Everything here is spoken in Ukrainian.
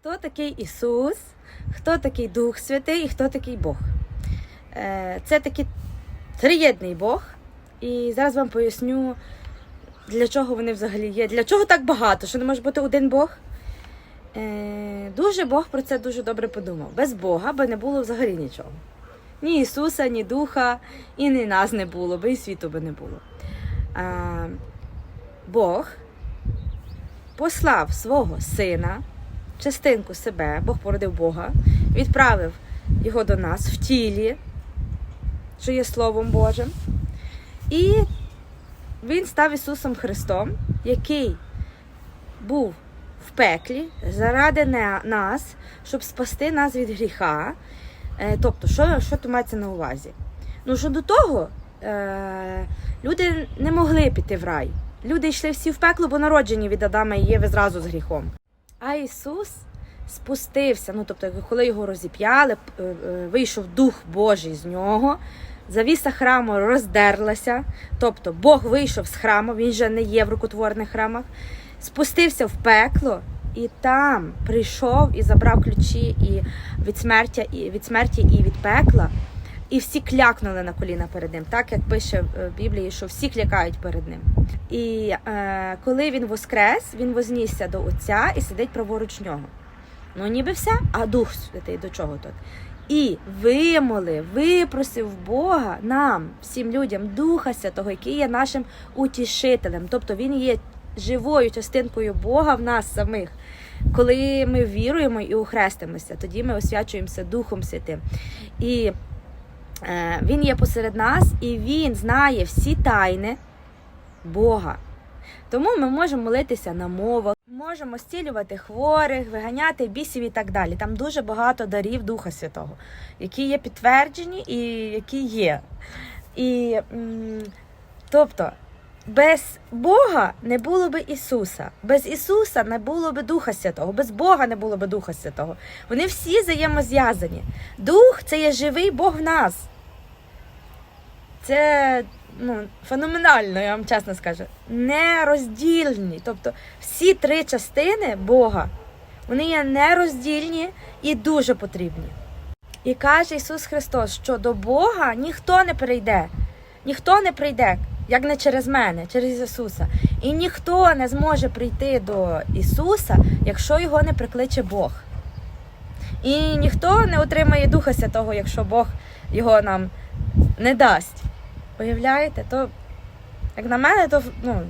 Хто такий Ісус, хто такий Дух Святий і хто такий Бог? Е, Це такий триєдний Бог. І зараз вам поясню, для чого вони взагалі є. Для чого так багато, що не може бути один Бог? Е, Дуже Бог про це дуже добре подумав. Без Бога би не було взагалі нічого. Ні Ісуса, ні Духа, і ні нас не було би, і світу би не було. Бог послав свого сина, частинку себе, Бог породив Бога, відправив його до нас в тілі, що є Словом Божим. І він став Ісусом Христом, який був в пеклі заради нас, щоб спасти нас від гріха. Е, Тобто, що, що тут мається на увазі? Ну, що до того е, люди не могли піти в рай. Люди йшли всі в пекло, бо народжені від Адама і Єви зразу з гріхом. А Ісус спустився. Ну, тобто, коли його розіп'яли, е, вийшов Дух Божий з нього, завіса храму роздерлася. Тобто Бог вийшов з храму, він же не є в рукотворних храмах, спустився в пекло. І там прийшов і забрав ключі і від смерті, і від смерті і від пекла. І всі клякнули на коліна перед ним, так як пише е, в Біблії, що всі клякають перед ним. І е, коли він воскрес, він вознісся до Отця і сидить праворуч нього. Ну, ніби все, а Дух Святий до чого тут? І вимолив, випросив Бога нам, всім людям, Духа Святого, який є нашим утішителем. Тобто він є живою частинкою Бога в нас самих. Коли ми віруємо і ухрестимося, тоді ми освячуємося Духом Святим. І е, Він є посеред нас, і Він знає всі тайни Бога. Тому ми можемо молитися на мовах, можемо зцілювати хворих, виганяти бісів і так далі. Там дуже багато дарів Духа Святого, які є підтверджені і які є. І, тобто, без Бога не було би Ісуса, без Ісуса не було би Духа Святого, без Бога не було би Духа Святого. Вони всі взаємозв'язані. Дух це є живий Бог в нас. Це ну, феноменально, я вам чесно скажу. Нероздільні. Тобто всі три частини Бога, вони є нероздільні і дуже потрібні. І каже Ісус Христос, що до Бога ніхто не прийде, ніхто не прийде, як не через мене, через Ісуса. І ніхто не зможе прийти до Ісуса, якщо його не прикличе Бог. І ніхто не отримає Духа Святого, якщо Бог його нам не дасть. Уявляєте? То, як на мене, то ну,